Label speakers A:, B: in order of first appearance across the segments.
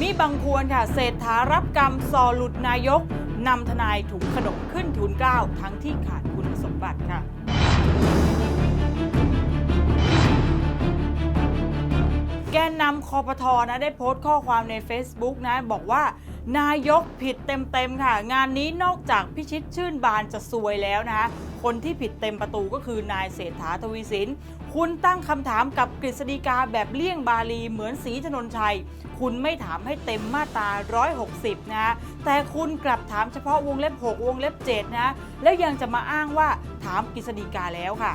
A: มีบางควรค่ะเศรษฐารับกรรมซอหลุดนายกนำทนายถุงขนมขึ้นทุนเกล้าทั้งที่ขาดคุณสมบัติค่ะแกนนำคอปทนะได้โพสต์ข้อความใน Facebook นะ บอกว่า นายกผิดเต็มๆค่ะ งานนี้นอกจากพิชิตชื่นบานจะซวยแล้วนะคะคนที่ผิดเต็มประตูก็คือนายเศรษฐาทวีสิน คุณตั้งคำถามกับกฤษฎีกาแบบเลี่ยงบาลีเหมือนสีถนนชัย คุณไม่ถามให้เต็มมาตรา 160 นะ แต่คุณกลับถามเฉพาะวงเล็บ 6 วงเล็บ 7 นะ แล้วยังจะมาอ้างว่าถามกฤษฎีกาแล้วค่ะ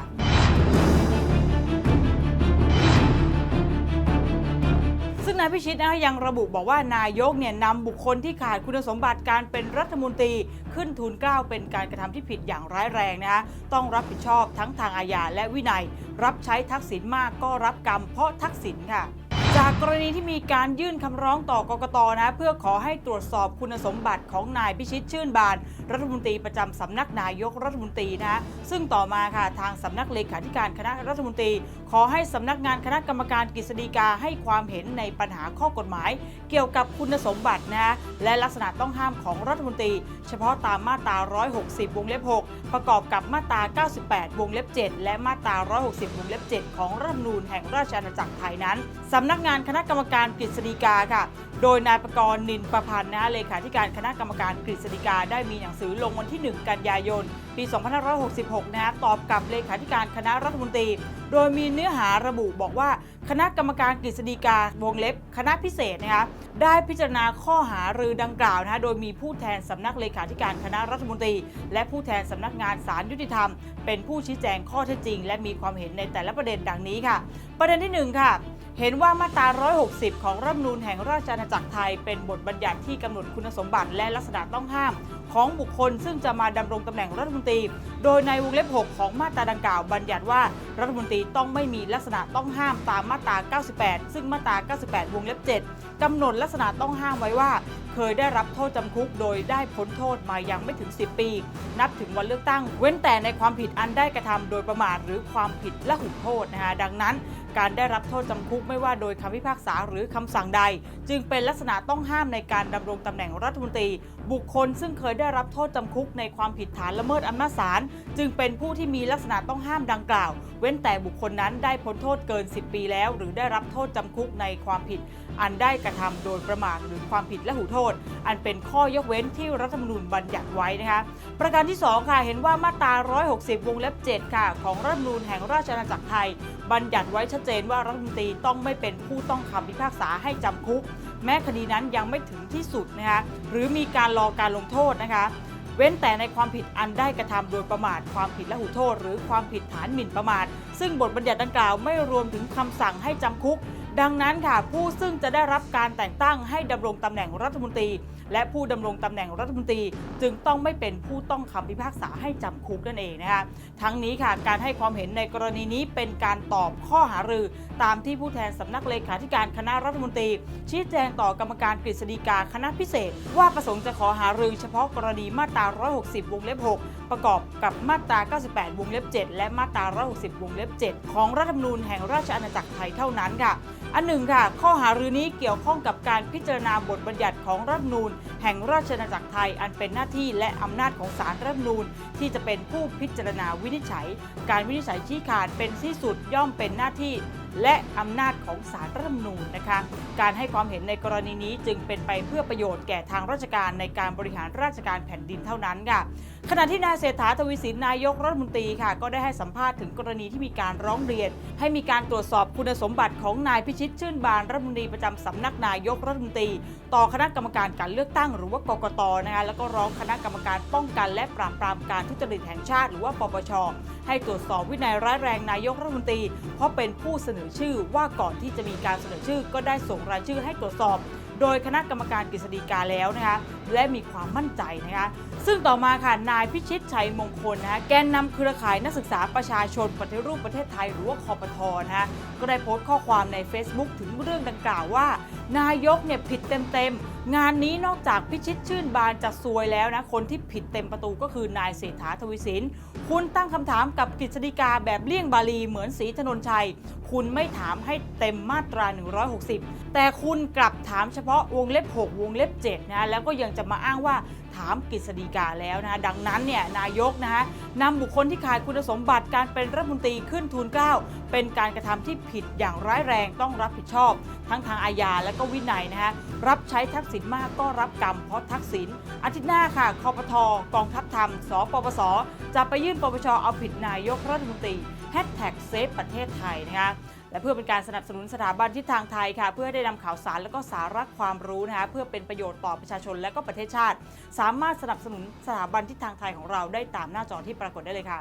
A: ซึ่งนายพิชิตนะยังระบุบอกว่านายกเนี่ยนำบุคคลที่ขาดคุณสมบัติการเป็นรัฐมนตรีขึ้นทูลเกล้าเป็นการกระทำที่ผิดอย่างร้ายแรงนะคะต้องรับผิดชอบทั้งทางอาญาและวินัย รับใช้ทักษิณมากก็รับกรรมเพราะทักษิณค่ะ จากกรณีที่มีการยื่นคำร้องต่อกกตนะ เพื่อขอให้ตรวจสอบคุณสมบัติของนายพิชิตชื่นบาน รัฐมนตรีประจำสำนักนายกรัฐมนตรีนะซึ่งต่อมาค่ะทางสำนักเลขาธิการคณะรัฐมนตรี ขอให้สำนักงานคณะกรรมการกฤษฎีกาให้ความเห็นในปัญหาข้อกฎหมาย เกี่ยวกับคุณสมบัตินะและลักษณะต้องห้ามของรัฐมนตรี เฉพาะตามมาตรา 160 วงเล็บ 6 ประกอบกับมาตรา 98 วงเล็บ 7 และมาตรา 160 วงเล็บ 7 ของรัฐธรรมนูญแห่งราชอาณาจักรไทยนั้นสำนักงานคณะกรรมการกฤษฎีกาค่ะ โดยนายประกรณ์นินประพันธ์นะเลขาธิการคณะกรรมการกฤษฎีกาได้มีหนังสือลงวันที่ 1 กันยายน ปี 2566 นะตอบกับเลขาธิการคณะรัฐมนตรี โดยมีเนื้อหาระบุบอกว่า คณะกรรมการกฤษฎีกาวงเล็บ คณะพิเศษนะคะได้พิจารณาข้อหารือดังกล่าวนะโดยมีผู้แทนสำนักเลขาธิการคณะรัฐมนตรี และผู้แทนสำนักงานศาลยุติธรรม เป็นผู้ชี้แจงข้อเท็จจริง และมีความเห็นในแต่ละประเด็นดังนี้ค่ะ ประเด็นที่หนึ่งค่ะ เห็นว่ามาตรา 160 ของรัฐมนูญแห่งราชอาณาจักรไทย เป็นบทบัญญัติที่กำหนดคุณสมบัติและลักษณะต้องห้าม ของบุคคลซึ่งจะมาดำรงตำแหน่งรัฐมนตรี โดยในวงเล็บ 6 ของมาตราดังกล่าวบัญญัติว่ารัฐมนตรีต้องไม่มีลักษณะต้องห้ามตามมาตรา 98 ซึ่งมาตรา 98 วงเล็บ 7กำหนดลักษณะต้องห้ามไว้ว่าเคยได้รับโทษจำคุกโดยได้พ้นโทษมายังไม่ถึง 10 ปี นับถึงวันเลือกตั้ง เว้นแต่ในความผิดอันได้กระทำโดยประมาทหรือความผิดละหุโทษนะคะดังนั้นการได้รับโทษจำคุกไม่ว่าโดยคำพิพากษาหรือคำสั่งใด จึงเป็นลักษณะต้องห้ามในการดำรงตำแหน่งรัฐมนตรี บุคคลซึ่งเคยได้รับโทษจำคุกในความผิดฐานละเมิดอำนาจศาลจึงเป็นผู้ที่มีลักษณะต้องห้ามดังกล่าว เว้นแต่บุคคลนั้นได้พ้นโทษเกิน 10 ปีแล้ว หรือได้รับโทษจำคุกในความผิด อันได้กระทำโดยประมาทหรือความผิดและหูโทษ อันเป็นข้อยกเว้นที่รัฐธรรมนูญบัญญัติไว้นะคะประการที่ 2 ค่ะ เห็นว่ามาตรา 160 วงเล็บ 7 ค่ะ ของรัฐธรรมนูญแห่งราชอาณาจักรไทย บัญญัติไว้ชัดเจนว่ารัฐมนตรีต้องไม่เป็นผู้ต้องคำพิพากษาให้จำคุก แม้คดีนั้นยังไม่ถึงที่สุดนะคะหรือมีการรอการลงโทษนะคะเว้นแต่ในความผิดอันได้กระทำโดยประมาท ความผิดและหูโทษ หรือความผิดฐานหมิ่นประมาท ซึ่งบทบัญญัติดังกล่าวไม่รวมถึงคำสั่งให้จำคุก ดังนั้นค่ะ ผู้ซึ่งจะได้รับการแต่งตั้งให้ดำรงตำแหน่งรัฐมนตรี และผู้ดำรงตำแหน่งรัฐมนตรี จึงต้องไม่เป็นผู้ต้องคำพิพากษาให้จำคุกนั่นเองนะคะทั้งนี้ค่ะการให้ความเห็นในกรณีนี้เป็นการตอบข้อหารือตามที่ผู้แทนสำนักเลขาธิการคณะรัฐมนตรี ชี้แจงต่อกรรมการกฤษฎีกาคณะพิเศษ ว่าประสงค์จะขอหารือเฉพาะกรณีมาตรา 160 วงเล็บ 6 ประกอบกับมาตรา 98 วงเล็บ 7 และมาตรา 160 วงเล็บ 7 ของรัฐธรรมนูญแห่งราชอาณาจักรไทยเท่านั้นค่ะ อันหนึ่งค่ะ ข้อหารือนี้เกี่ยวข้องกับการพิจารณาบทบัญญัติของรัฐนูลแห่งราชอาณาจักรไทย อันเป็นหน้าที่และอำนาจของศาลรัฐนูลที่จะเป็นผู้พิจารณาวินิจฉัย การวินิจฉัยชี้ขาดเป็นที่สุดย่อมเป็นหน้าที่ และอำนาจของศาลรัฐธรรมนูญนะคะการให้ความเห็นในกรณีนี้จึงเป็นไปเพื่อประโยชน์แก่ทางราชการในการบริหารราชการแผ่นดินเท่านั้นค่ะขณะที่นายเศรษฐาทวีสินนายกรัฐมนตรีค่ะ ก็ได้ให้สัมภาษณ์ถึงกรณีที่มีการร้องเรียน ให้มีการตรวจสอบคุณสมบัติของนายพิชิตชื่นบานรัฐมนตรีประจำสำนักนายกรัฐมนตรี ต่อคณะกรรมการการเลือกตั้งหรือว่ากกตนะคะแล้วก็ร้องคณะกรรมการป้องกัน และปราบปรามการทุจริตแห่งชาติ หรือว่าปปชให้ตรวจสอบวินัยร้ายแรงนายกรัฐมนตรี เพราะเป็นผู้เสนอชื่อว่าก่อนที่จะมีการเสนอชื่อ ก็ได้ส่งรายชื่อให้ตรวจสอบ โดยคณะกรรมการกฤษฎีกาแล้วนะคะและมีความมั่นใจนะคะซึ่งต่อมาค่ะนายพิชิตชัยมงคลนะะแกนนำเครือข่ายนักศึกษาประชาชนปฏิรูปประเทศไทยหรือว่าคอปทนะคะก็ได้โพสต์ข้อความใน Facebook ถึงเรื่องดังกล่าวว่า นายกเนี่ยผิดเต็มๆ งานนี้นอกจากพิชิตชื่นบานจะซวยแล้วนะ คนที่ผิดเต็มประตูก็คือนายเศรษฐาทวีสิน คุณตั้งคำถามกับกฤษฎีกาแบบเลี่ยงบาลีเหมือนศรีถนนชัย คุณไม่ถามให้เต็มมาตรา 160 แต่คุณกลับถามเฉพาะวงเล็บ 6 วงเล็บ7นะแล้วก็ยังจะมาอ้างว่าถามกฤษฎีกาแล้วนะดังนั้นเนี่ยนายกนะฮะนำบุคคลที่ขาดคุณสมบัติการเป็นรัฐมนตรีขึ้นทูลเกล้าเป็นการกระทำที่ผิดอย่างร้ายแรงต้องรับผิดชอบ ทั้งทางอาญาและก็วินัยนะฮะรับใช้ทักษิณมากก็รับกรรมเพราะทักษิณอาทิตย์หน้าค่ะคอปทกองทัพธรรม สปปส จะไปยื่นปปชเอาผิดนายกรัฐมนตรีเซฟประเทศไทยนะคะและเพื่อเป็นการสนับสนุนสถาบันทิศทางไทยค่ะ เพื่อได้นำข่าวสารและก็สาระความรู้นะคะเพื่อเป็นประโยชน์ต่อประชาชนและก็ประเทศชาติ สามารถสนับสนุนสถาบันทิศทางไทยของเราได้ตามหน้าจอที่ปรากฏได้เลยค่ะ